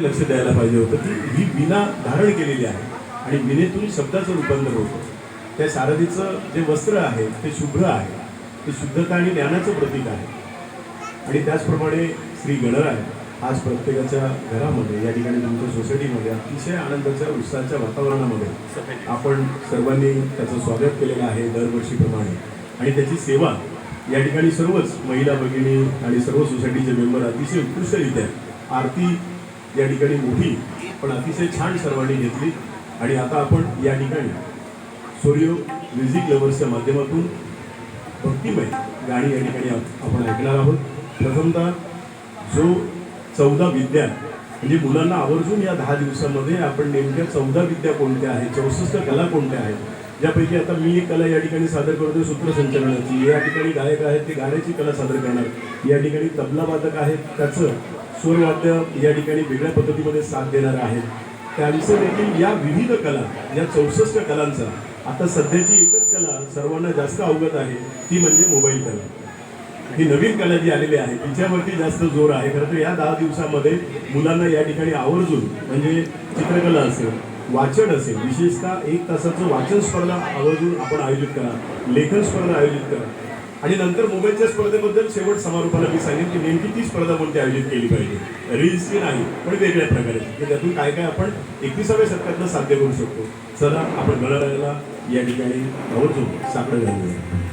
लक्ष द्यायला पाहिजे होतं की ही विना धारण केलेली आहे आणि विनेतून शब्दाचं रूपांतर होतं. त्या शारदीचं जे वस्त्र आहे ते शुभ्र आहे. ते शुद्धता आणि ज्ञानाचं प्रतीक आहे. आणि त्याचप्रमाणे श्री गणराय आज प्रत्येकाच्या घरामध्ये या ठिकाणी तुमच्या सोसायटीमध्ये अतिशय आनंदाच्या उत्साहाच्या वातावरणामध्ये आपण सर्वांनी त्याचं स्वागत केलेलं आहे दरवर्षीप्रमाणे. आणि त्याची सेवा या ठिकाणी सर्वच महिला भगिनी आणि सर्व सोसायटीचे मेंबर अतिशय उत्कृष्टरित्या आरती या ठिकाणी मोठी पण अतिशय छान सर्वांनी घेतली. आणि आता आपण या ठिकाणी सूर्य म्युझिक लवर्सच्या माध्यमातून भक्तिमय गाणी या ठिकाणी आपण ऐकणार आहोत. प्रथमतः जो चौदा विद्या म्हणजे मुलांना आवर्जून या दहा दिवसामध्ये आपण नेमक्या चौदा विद्या कोणत्या आहेत चौसष्ट कला कोणत्या आहेत ज्यापैकी आता मी एक कला या ठिकाणी सादर करतो सूत्रसंचलनाची. या ठिकाणी गायक आहेत ते गाण्याची कला सादर करणार. या ठिकाणी तबला वादक आहेत त्याचं स्वरवाद्य या ठिकाणी वेगळ्या पद्धतीमध्ये साथ देणार आहेत. त्यांचं देखील या विविध कला या चौसष्ट कलांचा आता सध्याची एकच कला सर्वांना जास्त अवगत आहे ती म्हणजे मोबाईल कला. ही नवीन कला जी आलेली आहे तिच्यावरती जास्त जोर आहे. खरं तर या दहा दिवसामध्ये मुलांना या ठिकाणी आवर्जून म्हणजे चित्रकला असेल वाचन असेल विशेषतः एक तासाचं वाचन स्पर्धा आवर्जून आपण आयोजित करा लेखन स्पर्धा आयोजित करा. आणि नंतर मोबाईलच्या स्पर्धेबद्दल शेवट समारोपाला मी सांगेन की नेमकी ती स्पर्धा कोणती आयोजित केली पाहिजे. रील्सची नाही पण वेगळ्या प्रकारे. की त्यातून काय काय आपण एकविसाव्या शतकातनं साध्य करू शकतो. चला आपण गणरायाला या ठिकाणी आवर्जून साकडं घालूया.